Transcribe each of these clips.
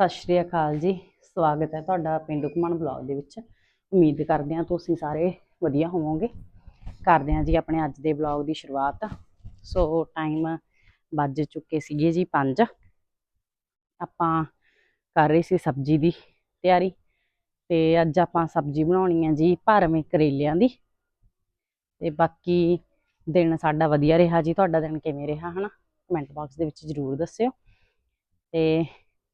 ਸਤਿ ਸ਼੍ਰੀ ਅਕਾਲ ਜੀ। ਸਵਾਗਤ ਹੈ ਤੁਹਾਡਾ ਪਿੰਡੂ ਘੁੰਮਣ ਬਲੌਗ ਦੇ ਵਿੱਚ। ਉਮੀਦ ਕਰਦੇ ਹਾਂ ਤੁਸੀਂ ਸਾਰੇ ਵਧੀਆ ਹੋਵੋਗੇ। ਕਰਦੇ ਹਾਂ ਜੀ ਆਪਣੇ ਅੱਜ ਦੇ ਬਲੌਗ ਦੀ ਸ਼ੁਰੂਆਤ। ਸੋ ਟਾਈਮ ਵੱਜ ਚੁੱਕੇ ਸੀਗੇ ਜੀ 5 ਆਪਾਂ ਕਰ ਰਹੇ ਸੀ ਸਬਜ਼ੀ ਦੀ ਤਿਆਰੀ। ਤੇ ਅੱਜ ਆਪਾਂ ਸਬਜ਼ੀ ਬਣਾਉਣੀ ਹੈ ਜੀ ਭਰਵੇਂ ਕਰੇਲਿਆਂ ਦੀ। ਤੇ ਬਾਕੀ ਦਿਨ ਸਾਡਾ ਵਧੀਆ ਰਿਹਾ ਜੀ। ਤੁਹਾਡਾ ਦਿਨ ਕਿਵੇਂ ਰਿਹਾ ਹਨਾ? ਕਮੈਂਟ ਬਾਕਸ ਦੇ ਵਿੱਚ ਜਰੂਰ ਦੱਸਿਓ। ਤੇ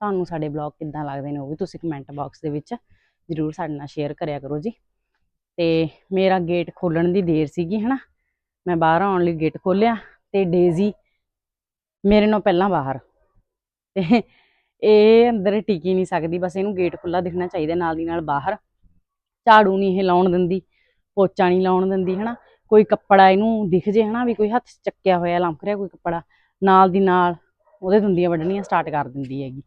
ਤੁਹਾਨੂੰ ਸਾਡੇ ਬਲੌਗ ਕਿੱਦਾਂ ਲੱਗਦੇ ਨੇ ਉਹ ਵੀ ਤੁਸੀਂ ਕਮੈਂਟ ਬਾਕਸ ਦੇ ਵਿੱਚ ਜਰੂਰ ਸਾਡੇ ਨਾਲ ਸ਼ੇਅਰ ਕਰਿਆ ਕਰੋ ਜੀ। ਤੇ ਮੇਰਾ ਗੇਟ ਖੋਲਣ ਦੀ ਦੇਰ ਸੀਗੀ, ਹਨਾ? ਮੈਂ ਬਾਹਰ ਆਉਣ ਲਈ ਗੇਟ ਖੋਲਿਆ ਤੇ ਡੇਜ਼ੀ ਮੇਰੇ ਨਾਲ ਪਹਿਲਾਂ ਬਾਹਰ। ਤੇ ਇਹ ਅੰਦਰ ਟਿਕੀ ਨਹੀਂ ਸਕਦੀ, ਬਸ ਇਹਨੂੰ ਗੇਟ ਖੁੱਲਾ ਦਿਖਣਾ ਚਾਹੀਦਾ, ਨਾਲ ਦੀ ਨਾਲ ਬਾਹਰ। ਝਾੜੂ ਨਹੀਂ ਇਹ ਲਾਉਣ ਦਿੰਦੀ, ਪੋਚਾ ਨਹੀਂ ਲਾਉਣ ਦਿੰਦੀ, ਹਨਾ? ਕੋਈ ਕੱਪੜਾ ਇਹਨੂੰ ਦਿਖ ਜੇ, ਹਨਾ? ਵੀ ਕੋਈ ਹੱਥ ਚੱਕਿਆ ਹੋਇਆ, ਲੰਮਕ ਰਿਹਾ ਕੋਈ ਕੱਪੜਾ, ਨਾਲ ਦੀ ਨਾਲ ਉਹਦੇ ਦੁੰਦੀਆਂ ਵੱਢਣੀਆਂ ਸਟਾਰਟ ਕਰ ਦਿੰਦੀ ਹੈਗੀ।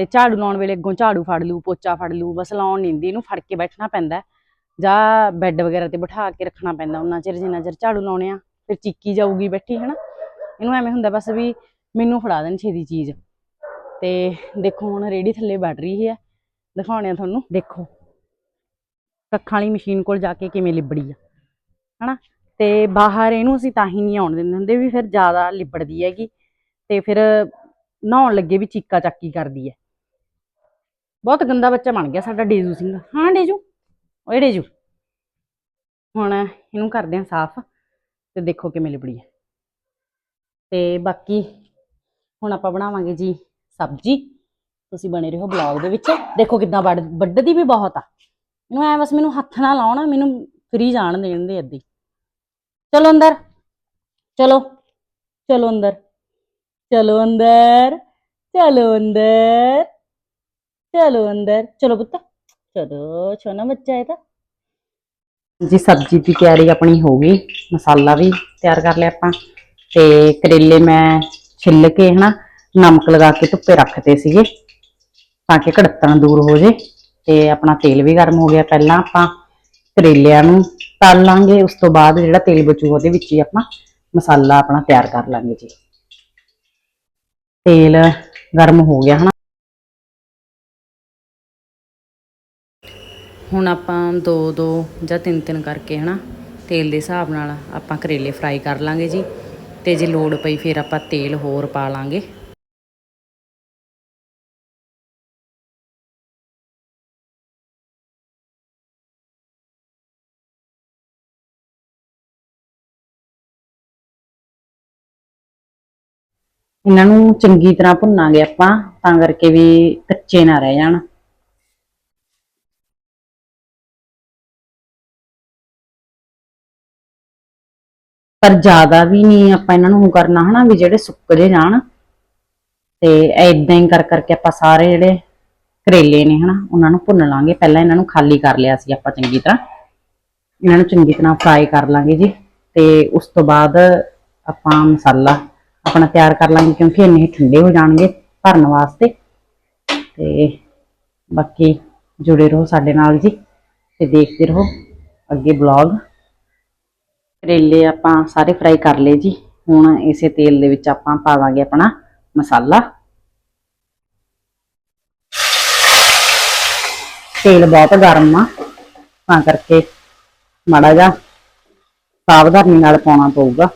ਤੇ ਝਾੜੂ ਲਾਉਣ ਵੇਲੇ ਅੱਗੋਂ ਝਾੜੂ ਫੜ ਲੂ ਪੋਚਾ ਫੜ ਲੂ ਬਸ ਲਾਉਣ ਨਹੀਂ ਦਿੰਦੀ, ਇਹਨੂੰ ਫੜ ਕੇ ਬੈਠਣਾ ਪੈਂਦਾ ਜਾਂ ਬੈੱਡ ਵਗੈਰਾ ਤੇ ਬਿਠਾ ਕੇ ਰੱਖਣਾ ਪੈਂਦਾ, ਉਹਨਾਂ ਚਿਰ ਜਿੰਨਾ ਚਿਰ ਝਾੜੂ ਲਾਉਣੇ ਆ, ਫਿਰ ਚੀਕੀ ਜਾਊਗੀ ਬੈਠੀ, ਹਨਾ। ਇਹਨੂੰ ਐਵੇਂ ਹੁੰਦਾ ਬਸ ਵੀ ਮੈਨੂੰ ਫੜਾ ਦੇਣ ਛੇਦੀ ਚੀਜ਼। ਤੇ ਦੇਖੋ ਹੁਣ ਰੇੜੀ ਥੱਲੇ ਬੈਠ ਰਹੀ ਹੈ, ਦਿਖਾਉਣੇ ਆ ਤੁਹਾਨੂੰ, ਦੇਖੋ। ਕੱਖਾਂ ਵਾਲੀ ਮਸ਼ੀਨ ਕੋਲ ਜਾ ਕੇ ਕਿਵੇਂ ਲਿਬੜੀ ਆ, ਹਨਾ। ਤੇ ਬਾਹਰ ਇਹਨੂੰ ਅਸੀਂ ਤਾਂ ਹੀ ਨਹੀਂ ਆਉਣ ਦਿੰਦੇ ਹੁੰਦੇ ਵੀ ਫਿਰ ਜ਼ਿਆਦਾ ਲਿਬੜਦੀ ਹੈਗੀ, ਤੇ ਫਿਰ ਨਹਾਉਣ ਲੱਗੇ ਵੀ ਚੀਕਾ ਚੱਕੀ ਕਰਦੀ ਹੈ। ਬਹੁਤ ਗੰਦਾ ਬੱਚਾ ਬਣ ਗਿਆ ਸਾਡਾ ਡੇਜੂ ਸਿੰਘ। ਹਾਂ, ਡੇਜੂ? ਓਏ ਡੇਜੂ। ਹੁਣ ਇਹਨੂੰ ਕਰਦੇ ਹਾਂ ਸਾਫ਼ ਤੇ ਦੇਖੋ ਕਿਵੇਂ ਲਿਬੜੀ ਹੈ ਤੇ ਬਾਕੀ ਹੁਣ ਆਪਾਂ ਬਣਾਵਾਂਗੇ ਜੀ ਸਬਜ਼ੀ। ਤੁਸੀਂ ਬਣੇ ਰਹੋ ਬਲੌਗ ਦੇ ਵਿੱਚ। ਦੇਖੋ ਕਿੱਦਾਂ ਵੱਢ ਵੱਢਦੀ ਵੀ ਬਹੁਤ ਆ। ਇਹਨੂੰ ਐ ਬਸ ਮੈਨੂੰ ਹੱਥ ਨਾਲ ਲਾਉਣਾ ਮੈਨੂੰ ਫਰੀ ਜਾਣ ਦੇਣ ਦੇ ਅੱਧੀ ਚਲੋ ਅੰਦਰ। ਚਲੋ। ਚਲੋ ਅੰਦਰ। ਚਲੋ ਅੰਦਰ। ਚਲੋ ਅੰਦਰ। ਚਲੋ ਅੰਦਰ, ਚਲੋ ਪੁੱਤ। ਚਲੋ, ਛੋਨਾ ਬੱਚਾ ਹੈ ਤਾਂ। ਜੀ, ਸਬਜ਼ੀ ਦੀ ਤਿਆਰੀ ਆਪਣੀ ਹੋ ਗਈ। ਮਸਾਲਾ ਵੀ ਤਿਆਰ ਕਰ ਲਿਆ ਆਪਾਂ। ਤੇ ਕਰੇਲੇ ਮੈਂ ਛਿੱਲ ਕੇ, ਹਨਾ, ਨਮਕ ਲਗਾ ਕੇ ਧੁੱਪੇ ਰੱਖਤੇ ਸੀਗੇ, ਤਾਂ ਕਿ ਕੜਤਣ ਦੂਰ ਹੋ ਜੇ। ਤੇ ਆਪਣਾ ਤੇਲ ਵੀ ਗਰਮ ਹੋ ਗਿਆ ਪਹਿਲਾਂ ਆਪਾਂ। ਕਰੇਲਿਆਂ ਨੂੰ ਤਲ ਲਾਂਗੇ, ਉਸ ਤੋਂ ਬਾਅਦ ਜਿਹੜਾ ਤੇਲ ਬਚੂ ਉਹਦੇ ਵਿੱਚ ਹੀ ਆਪਾਂ ਮਸਾਲਾ ਆਪਣਾ ਤਿਆਰ ਕਰ ਲਾਂਗੇ ਜੀ। ਤੇਲ ਗਰਮ ਹੋ ਗਿਆ, ਹਨਾ। ਹੁਣ ਆਪਾਂ ਦੋ ਦੋ ਜਾਂ ਤਿੰਨ ਤਿੰਨ ਕਰਕੇ ਹਨਾ, ਤੇਲ ਦੇ ਹਿਸਾਬ ਨਾਲ ਆਪਾਂ ਕਰੇਲੇ ਫਰਾਈ ਕਰ ਲਾਂਗੇ ਜੀ। ਤੇ ਜੇ ਲੋੜ ਪਈ ਫਿਰ ਆਪਾਂ ਤੇਲ ਹੋਰ ਪਾ ਲਾਂਗੇ। ਇਹਨਾਂ ਨੂੰ ਚੰਗੀ ਤਰ੍ਹਾਂ ਭੁੰਨਾਂਗੇ ਆਪਾਂ, ਤਾਂ ਕਰਕੇ ਵੀ ਕੱਚੇ ਨਾ ਰਹਿ ਜਾਣ। ਪਰ ਜ਼ਿਆਦਾ ਵੀ ਨਹੀਂ ਆਪਾਂ ਇਹਨਾਂ ਨੂੰ ਉਹ ਕਰਨਾ ਹਨਾ, ਵੀ ਜਿਹੜੇ ਸੁੱਕ ਜੇ ਜਾਣ। ਤੇ ਐਦਾਂ ਹੀ ਕਰ ਕਰਕੇ ਆਪਾਂ ਸਾਰੇ ਜਿਹੜੇ ਕਰੇਲੇ ਨੇ ਹਨਾ, ਉਹਨਾਂ ਨੂੰ ਭੁੰਨ ਲਾਂਗੇ। ਪਹਿਲਾਂ ਇਹਨਾਂ ਨੂੰ ਖਾਲੀ ਕਰ ਲਿਆ ਸੀ ਆਪਾਂ ਚੰਗੀ ਤਰ੍ਹਾਂ। ਇਹਨਾਂ ਨੂੰ ਚੰਗੀ ਤਰ੍ਹਾਂ ਫਰਾਈ ਕਰ ਲਾਂਗੇ ਜੀ। ਤੇ ਉਸ ਤੋਂ ਬਾਅਦ ਆਪਾਂ ਮਸਾਲਾ ਆਪਣਾ ਤਿਆਰ ਕਰ ਲਾਂਗੇ, ਕਿਉਂਕਿ ਇੰਨੇ ਠੰਡੇ ਹੋ ਜਾਣਗੇ ਭਰਨ ਵਾਸਤੇ। ਤੇ ਬਾਕੀ ਜੁੜੇ ਰਹੋ ਸਾਡੇ ਨਾਲ ਜੀ, ਤੇ ਦੇਖਦੇ ਰਹੋ ਅੱਗੇ ਬਲੌਗ ਕਰੇਲੇ ਆਪਾਂ ਸਾਰੇ ਫਰਾਈ ਕਰ ਲਏ ਜੀ। ਹੁਣ ਇਸੇ ਤੇਲ ਦੇ ਵਿੱਚ ਆਪਾਂ ਪਾਵਾਂਗੇ ਆਪਣਾ ਮਸਾਲਾ। ਤੇਲ ਬਹੁਤ ਗਰਮ ਆ, ਤਾਂ ਕਰਕੇ ਮਾੜਾ ਜਿਹਾ ਸਾਵਧਾਨੀ ਨਾਲ ਪਾਉਣਾ ਪਊਗਾ।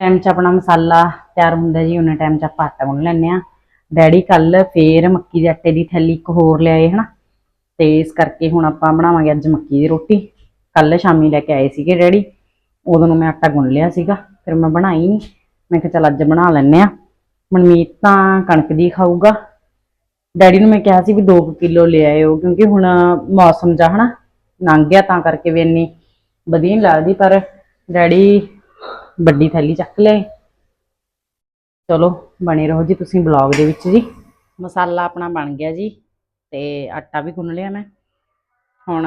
ਟਾਈਮ 'ਚ ਆਪਣਾ ਮਸਾਲਾ ਤਿਆਰ ਹੁੰਦਾ ਜੀ ਉਹਨਾਂ ਟਾਈਮ 'ਚ ਆਪਾਂ ਆਟਾ ਗੁੰਨ ਲੈਂਦੇ ਆ ਡੈਡੀ ਕੱਲ ਫੇਰ ਮੱਕੀ ਦੇ ਆਟੇ ਦੀ ਥੈਲੀ ਇੱਕ ਹੋਰ ਲਿਆਏ, ਹਨਾ? ਤੇ ਇਸ ਕਰਕੇ ਹੁਣ ਆਪਾਂ ਬਣਾਵਾਂਗੇ ਅੱਜ ਮੱਕੀ ਦੀ ਰੋਟੀ। ਕੱਲ ਸ਼ਾਮੀ ਲੈ ਕੇ ਆਏ ਸੀਗੇ ਡੈਡੀ। ਉਦੋਂ ਨੂੰ ਮੈਂ ਆਟਾ ਗੁੰਨ ਲਿਆ ਸੀਗਾ, ਫਿਰ ਮੈਂ ਬਣਾਈ ਨਹੀਂ ਮੈਂ ਕਿਹਾ ਚੱਲ ਅੱਜ ਬਣਾ ਲੈਂਦੇ ਆ ਮਨਮੀਤ ਤਾਂ ਕਣਕ ਦੀ ਖਾਊਗਾ। ਡੈਡੀ ਨੂੰ ਮੈਂ ਕਿਹਾ ਸੀ ਵੀ 2 ਕਿਲੋ ਲੈ ਆਇਓ, ਕਿਉਂਕਿ ਹੁਣ ਮੌਸਮ ਜਾ ਹਨਾ? ਲੰਘ ਗਿਆ ਤਾਂ ਕਰਕੇ ਵੀ ਇੰਨੀ ਵਧੀਆ ਨਹੀਂ ਲੱਗਦੀ, ਪਰ ਡੈਡੀ ਵੱਡੀ ਥੈਲੀ ਚੱਕ ਲਏ ਚਲੋ, ਬਣੇ ਰਹੋ ਜੀ ਤੁਸੀਂ ਬਲੌਗ ਦੇ ਵਿੱਚ ਜੀ। ਮਸਾਲਾ ਆਪਣਾ ਬਣ ਗਿਆ ਜੀ ਤੇ ਆਟਾ ਵੀ ਗੁੰਨ ਲਿਆ ਮੈਂ। ਹੁਣ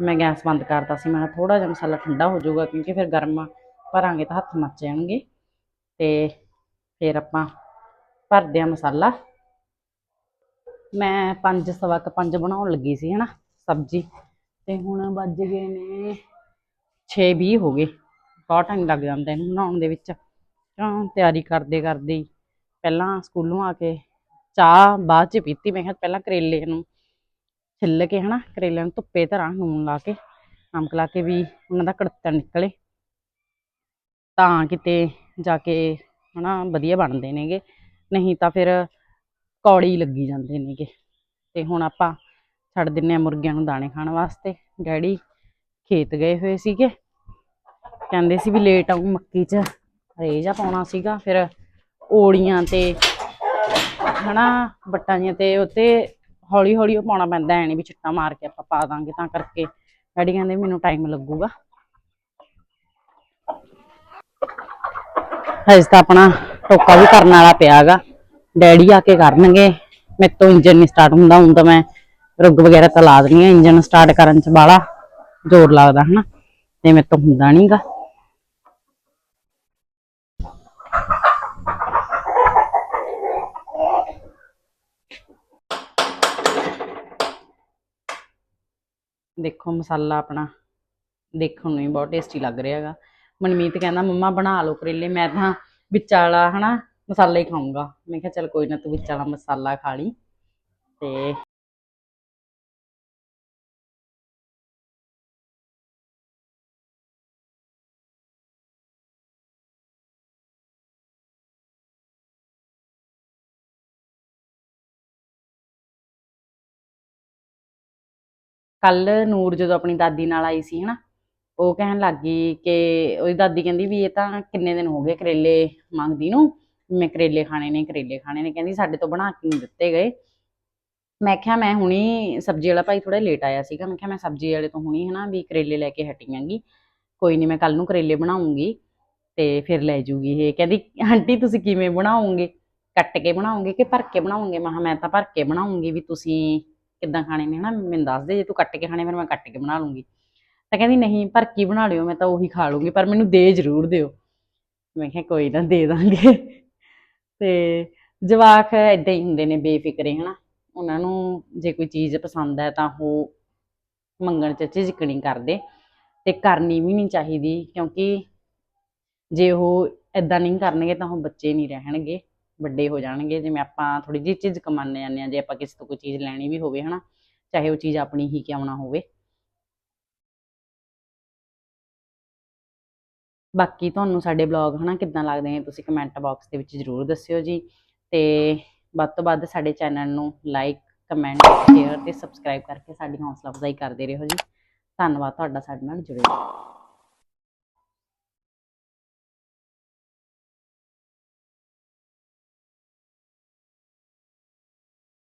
ਮੈਂ ਗੈਸ ਬੰਦ ਕਰਤਾ ਸੀ, ਮੈਂ ਥੋੜਾ ਜਿਹਾ ਮਸਾਲਾ ਠੰਡਾ ਹੋ ਜਾਊਗਾ ਕਿਉਂਕਿ ਫਿਰ ਗਰਮ ਭਰਾਂਗੇ ਤਾਂ ਹੱਥ ਮੱਚ ਜਾਣਗੇ। ਤੇ ਫਿਰ ਆਪਾਂ ਭਰਦੇ ਆ ਮਸਾਲਾ। ਮੈਂ ਪੰਜ, ਸਵਾ ਕੁ ਪੰਜ ਬਣਾਉਣ ਲੱਗੀ ਸੀ, ਹਨਾ, ਸਬਜ਼ੀ। ਤੇ ਹੁਣ ਵੱਜ ਗਏ ਨੇ 6:20 ਹੋ ਗਏ। ਬਹੁਤ ਟਾਈਮ ਲੱਗ ਜਾਂਦਾ ਇਹਨੂੰ ਬਣਾਉਣ ਦੇ ਵਿੱਚ। ਤਾਂ ਤਿਆਰੀ ਕਰਦੇ ਕਰਦੇ ਪਹਿਲਾਂ ਸਕੂਲੋਂ ਆ ਕੇ ਚਾਹ ਬਾਅਦ ਚ ਪੀਤੀ। ਮੈਂ ਕਿਹਾ ਪਹਿਲਾਂ ਕਰੇਲੇ ਨੂੰ ਛਿੱਲ ਕੇ ਹਨਾ, ਕਰੇਲਿਆਂ ਨੂੰ ਧੁੱਪੇ ਧਰਾਂ ਨੂਨ ਲਾ ਕੇ, ਨਮਕ ਲਾ ਕੇ ਵੀ ਉਹਨਾਂ ਦਾ ਕੜਤਣ ਨਿਕਲੇ। ਤਾਂ ਕਿਤੇ ਜਾ ਕੇ ਹਨਾ ਵਧੀਆ ਬਣਦੇ ਨੇਗੇ। ਨਹੀਂ ਤਾਂ ਫਿਰ ਕੌੜੀ ਲੱਗੀ ਜਾਂਦੇ ਨੇਗੇ। ਤੇ ਹੁਣ ਆਪਾਂ ਛੱਡ ਦਿੰਨੇ ਆ ਮੁਰਗਿਆਂ ਨੂੰ ਦਾਣੇ ਖਾਣ ਵਾਸਤੇ। ਡੈਡੀ ਖੇਤ ਗਏ ਹੋਏ ਸੀਗੇ। ਕਹਿੰਦੇ ਸੀ ਵੀ ਲੇਟ ਆਉਂ ਮੱਕੀ 'ਚ। ਰੇਜਾ ਪਾਉਣਾ ਸੀਗਾ, ਫਿਰ ਓੜੀਆਂ ਤੇ ਹਨਾ, ਬੱਟਾਂ ਜੀਆਂ ਤੇ ਉੱਤੇ ਹੌਲੀ ਹੌਲੀ ਉਹ ਪਾਉਣਾ ਪੈਂਦਾ, ਐ ਨਹੀਂ ਵੀ ਛਿੱਟਾ ਮਾਰ ਕੇ ਆਪਾਂ ਪਾ ਦਾਂਗੇ, ਤਾਂ ਕਰਕੇ ਡੈਡੀ ਕਹਿੰਦੇ ਮੈਨੂੰ ਟਾਈਮ ਲੱਗੂਗਾ। ਹਜੇ ਤਾਂ ਆਪਣਾ ਟੋਕਾ ਵੀ ਕਰਨ ਵਾਲਾ ਪਿਆਗਾ। ਡੈਡੀ ਆ ਕੇ ਕਰਨਗੇ। ਮੇਰੇ ਤੋਂ ਇੰਜਨ ਨਹੀਂ ਸਟਾਰਟ ਹੁੰਦਾ, ਹੁਣ ਤਾਂ ਮੈਂ ਰੁੱਗ ਵਗੈਰਾ ਤਾਂ ਲਾ ਦਿੰਦੀ ਆ ਇੰਜਨ ਸਟਾਰਟ ਕਰਨ ਚ ਬਾਲਾ ਜ਼ੋਰ ਲੱਗਦਾ ਹਨਾ। ਤੇ ਮੇਰੇ ਤੋਂ ਹੁੰਦਾ ਨਹੀਂਗਾ ਦੇਖੋ ਮਸਾਲਾ ਆਪਣਾ, ਦੇਖਣ ਨੂੰ ਹੀ ਬਹੁਤ ਟੇਸਟੀ ਲੱਗ ਰਿਹਾ ਹੈਗਾ। ਮਨਮੀਤ ਕਹਿੰਦਾ, ਮੰਮਾ ਬਣਾ ਲਓ ਕਰੇਲੇ, ਮੈਂ ਤਾਂ ਵਿੱਚ ਵਾਲਾ ਹਨਾ ਮਸਾਲਾ ਹੀ ਖਾਊਂਗਾ। ਮੈਂ ਕਿਹਾ, ਚੱਲ ਕੋਈ ਨਾ, ਤੂੰ ਵਿੱਚ ਵਾਲਾ ਮਸਾਲਾ ਖਾ ਲਈ ਤੇ ਕੱਲ ਨੂਰ ਜਦੋਂ ਆਪਣੀ ਦਾਦੀ ਨਾਲ ਆਈ ਸੀ, ਹਨਾ, ਉਹ ਕਹਿਣ ਲੱਗ ਗਈ ਕਿ ਉਹਦੀ ਦਾਦੀ ਕਹਿੰਦੀ ਵੀ ਇਹ ਤਾਂ ਕਿੰਨੇ ਦਿਨ ਹੋ ਗਏ ਕਰੇਲੇ ਮੰਗਦੀ ਨੂੰ, ਵੀ ਮੈਂ ਕਰੇਲੇ ਖਾਣੇ ਨੇ, ਕਰੇਲੇ ਖਾਣੇ ਨੇ, ਕਹਿੰਦੀ ਸਾਡੇ ਤੋਂ ਬਣਾ ਕੇ ਨਹੀਂ ਦਿੱਤੇ ਗਏ। ਮੈਂ ਕਿਹਾ, ਮੈਂ ਹੁਣੀ ਸਬਜ਼ੀ ਵਾਲਾ ਭਾਈ ਥੋੜਾ ਲੇਟ ਆਇਆ ਸੀਗਾ, ਮੈਂ ਕਿਹਾ ਮੈਂ ਸਬਜ਼ੀ ਵਾਲੇ ਤੋਂ ਹੁਣੀ, ਹਨਾ, ਵੀ ਕਰੇਲੇ ਲੈ ਕੇ ਹਟੀ ਆਂਗੀ। ਕੋਈ ਨਹੀਂ ਮੈਂ ਕੱਲ ਨੂੰ ਕਰੇਲੇ ਬਣਾਉਂਗੀ ਤੇ ਫਿਰ ਲੈ ਜੂਗੀ ਇਹ। ਕਹਿੰਦੀ, ਆਂਟੀ, ਤੁਸੀਂ ਕਿਵੇਂ ਬਣਾਓਗੇ ਕੱਟ ਕੇ ਬਣਾਓਗੇ ਕਿ ਭਰ ਕੇ ਬਣਾਉਂਗੇ? ਮੈਂ ਕਿਹਾ, ਮੈਂ ਤਾਂ ਭਰ ਕੇ ਬਣਾਉਂਗੀ ਵੀ ਤੁਸੀਂ ਕਿੱਦਾਂ ਖਾਣੇ ਨੇ ਹਨਾ, ਮੈਨੂੰ ਦੱਸ ਦੇ, ਜੇ ਤੂੰ ਕੱਟ ਕੇ ਖਾਣੇ, ਫਿਰ ਮੈਂ ਕੱਟ ਕੇ ਬਣਾ ਲੂੰਗੀ। ਤਾਂ ਕਹਿੰਦੀ, ਨਹੀਂ ਭਰ ਕੇ ਬਣਾ ਲਿਓ, ਮੈਂ ਤਾਂ ਉਹੀ ਖਾ ਲੂੰਗੀ, ਪਰ ਮੈਨੂੰ ਦੇ ਜ਼ਰੂਰ ਦਿਓ। ਮੈਂ ਕਿਹਾ, ਕੋਈ ਨਾ, ਦੇ ਦਾਂਗੇ। ਤੇ ਜਵਾਕ ਏਦਾਂ ਹੀ ਹੁੰਦੇ ਨੇ ਬੇਫਿਕਰੇ, ਹਨਾ। ਉਹਨਾਂ ਨੂੰ ਜੇ ਕੋਈ ਚੀਜ਼ ਪਸੰਦ ਹੈ, ਤਾਂ ਉਹ ਮੰਗਣ ਚ ਝਿਜਕਣੀ ਕਰਦੇ। ਤੇ ਕਰਨੀ ਵੀ ਨਹੀਂ ਚਾਹੀਦੀ, ਕਿਉਂਕਿ ਜੇ ਉਹ ਏਦਾਂ ਨਹੀਂ ਕਰਨਗੇ, ਤਾਂ ਉਹ ਬੱਚੇ ਨਹੀਂ ਰਹਿਣਗੇ। ਵੱਡੇ ਹੋ ਜਾਣਗੇ, ਜਿਵੇਂ ਆਪਾਂ ਥੋੜੀ ਜਿਹੀ ਝਿਜਕ ਮੰਨ ਜਾਂਦੇ ਆ ਜੇ ਆਪਾਂ ਕਿਸੇ ਤੋਂ ਕੋਈ ਚੀਜ਼ ਲੈਣੀ ਵੀ ਹੋਵੇ, ਹਨਾ, ਚਾਹੇ ਉਹ ਚੀਜ਼ ਆਪਣੀ ਹੀ ਕਿਉਂ ਨਾ ਹੋਵੇ। ਬਾਕੀ ਤੁਹਾਨੂੰ ਸਾਡੇ ਬਲੌਗ ਹਨਾ, ਕਿੱਦਾਂ ਲੱਗਦੇ ਨੇ, ਤੁਸੀਂ ਕਮੈਂਟ ਬਾਕਸ ਦੇ ਵਿੱਚ ਜ਼ਰੂਰ ਦੱਸਿਓ ਜੀ। ਤੇ ਵੱਧ ਤੋਂ ਵੱਧ ਸਾਡੇ ਚੈਨਲ ਨੂੰ ਲਾਈਕ ਕਮੈਂਟ ਸ਼ੇਅਰ ਤੇ ਸਬਸਕ੍ਰਾਈਬ ਕਰਕੇ ਸਾਡੀ ਹੌਸਲਾ ਅਫਜ਼ਾਈ ਕਰਦੇ ਰਹੋ ਜੀ। ਧੰਨਵਾਦ ਤੁਹਾਡਾ ਸਾਡੇ ਨਾਲ ਜੁੜੇ ਰਹੋ